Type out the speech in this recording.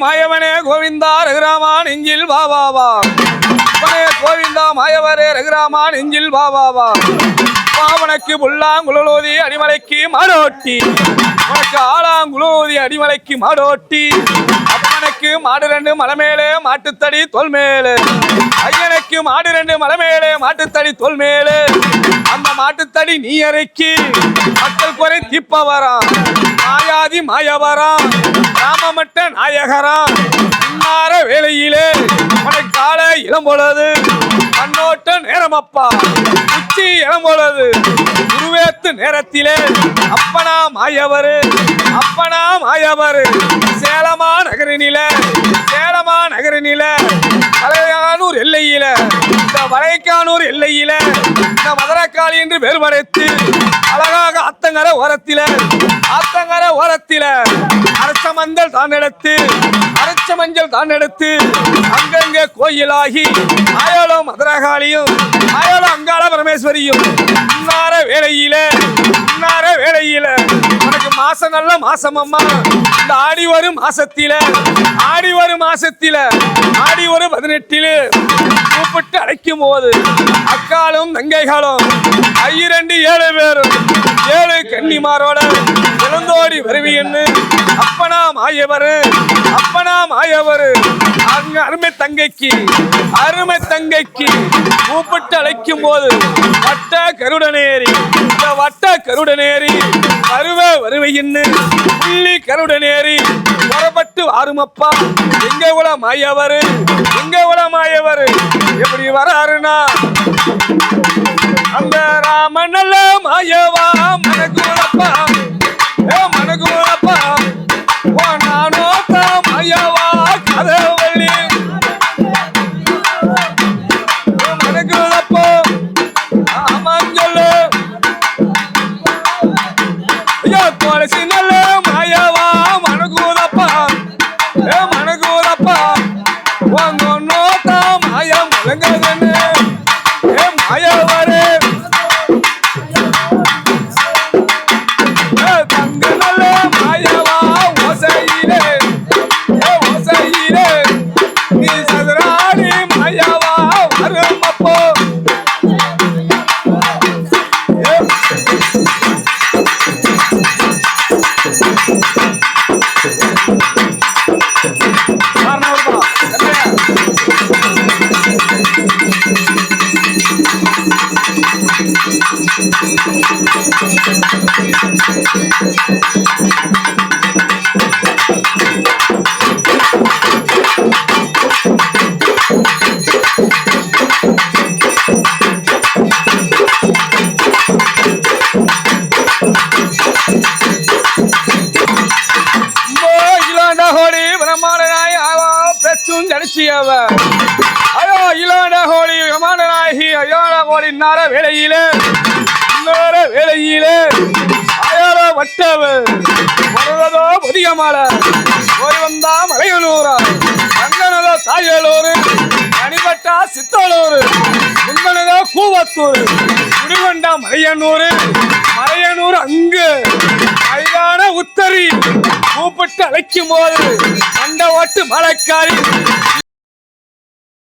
மாயவனே கோவிந்தா ரகுராமா நெஞ்சில் பாபாவா வா கோவிந்தா மாயவரே ரகுராமா நெஞ்சில் பாபாவா பாவனுக்கு புல்லாங்குழலோதி அடிமலைக்கு மாடோட்டி. உனக்கு ஆளாங்குழோதி அடிமலைக்கு மாடோட்டி. அப்பனுக்கு மாடு ரெண்டு மலை மேலே மாட்டுத்தடி தொல் மேலே ஐயனுக்கு மாடு ரெண்டு மலை மேலே மாட்டுத்தடி தொல் மேலே அந்த மாட்டுத்தடி நீ இறக்கி மக்கள் குறை தீப்பவராம் மாயாதி மாயவராம் ராமமட்ட நாயகராம் இன்னார வேலையிலே உனக்கு காலை இளம் பொழுது கண்ணோட்ட நேரமப்பா உச்சி இளம் பொழுது குருவேத்து நேரத்திலே அப்பனா மாயவரு அப்பனா மாயவரு சேலமா நகரினில சேலமா நகரினில மலைக்கானூர் எல்லையில இந்த மதுரக்காளி என்று பேர் அழகாக அத்தங்கர ஓரத்தில அத்தங்கர ஓரத்தில அரச மஞ்சள் தான் எடுத்து அரச மஞ்சள் தான் எடுத்து அங்கங்கே கோயிலாகி ஆயோளோ மதுரகாளியும் ஆயோளோ அங்காள பரமேஸ்வரியும் இன்னார மாசம் நல்ல மாசம் அம்மா. இந்த ஆடி வரும் மாசத்தில ஆடி வரும் மாசத்தில ஆடி ஒரு பதினெட்டில கூப்பிட்டு அழைக்கும் போது அக்காலும் தங்கைகளும் ஐயிரண்டு ஏழு பேரும் ஏழு கன்னிமாரோட இளந்தோடி வருவியன்னு அப்பனா மாயவர் அப்பனா மாயவர். அங்க அருமை தங்கைக்கு அருமை தங்கைக்கு கூப்பிட்டு அழைக்கும் போது பட்ட கருடனேறி வட்ட கருடனேரி வருவ வருவையின்னு புள்ளி கருடனேரி புறப்பட்டு வாருமப்பா எங்க உல மாயவரு எங்க உல மாயவரு எப்படி வராருனா? அந்த ராமன் நல்ல மாயவா மனகுலப்பா Bye. பேசியவ கடிச்சியவ ஐயோ இலாண்ட ஹோலி பிரம்மாண்டனாகி ஐயோட ஹோலி நார வேலையிலே இன்னொர வேலையிலே. அயோட வட்டவ வருவதோ புதியமால ஒரு வந்தா மலையனூரா கங்கனதோ தாயலூர் அணிபட்டா சித்தலூர் முந்தனதோ கூவத்தூர் குடிகொண்டா மலையனூர் மலையனூர் அழைக்கும் போது அந்த ஓட்டு மலைக்காரி